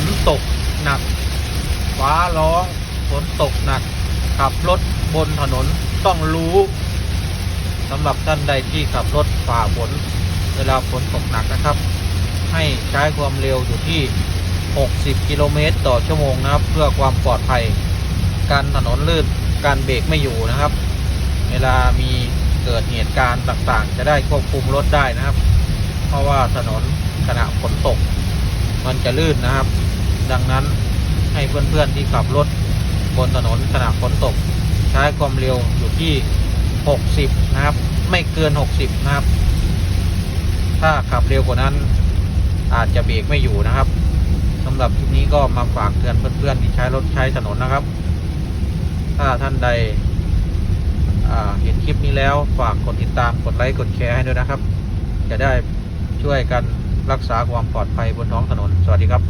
นตกหนัก ฟ้าร้องฝนตกหนัก ขับรถบนถนนต้องรู้สำหรับท่านใดที่ขับรถฝ่าฝนเวลาฝนตกหนักนะครับ ให้ใช้ความเร็วอยู่ที่ 60 กิโลเมตรต่อชั่วโมงนะครับ เพื่อความปลอดภัย การถนนลื่นการเบรกไม่อยู่นะครับ เวลามีเกิดเหตุการณ์ต่างๆ จะได้ควบคุมรถได้นะครับ เพราะว่าถนนขณะฝนตก มันจะลื่นนะครับ ดังนั้นให้เพื่อนๆที่ขับรถบนถนนขณะฝนตก ใช้ความเร็วอยู่ที่ 60 นะครับ ไม่เกิน 60 นะครับ ถ้าขับเร็วกว่านั้น อาจจะเบรกไม่อยู่นะครับสำหรับคลิปนี้ก็มาฝากเตือนเพื่อนๆที่ใช้รถใช้ถนนนะครับ ถ้าท่านใดเห็นคลิปนี้แล้วฝากกดติดตามกดไลค์กดแชร์ให้ด้วยนะครับ จะได้ช่วยกันรักษาความปลอดภัยบนท้องถนน สวัสดีครับ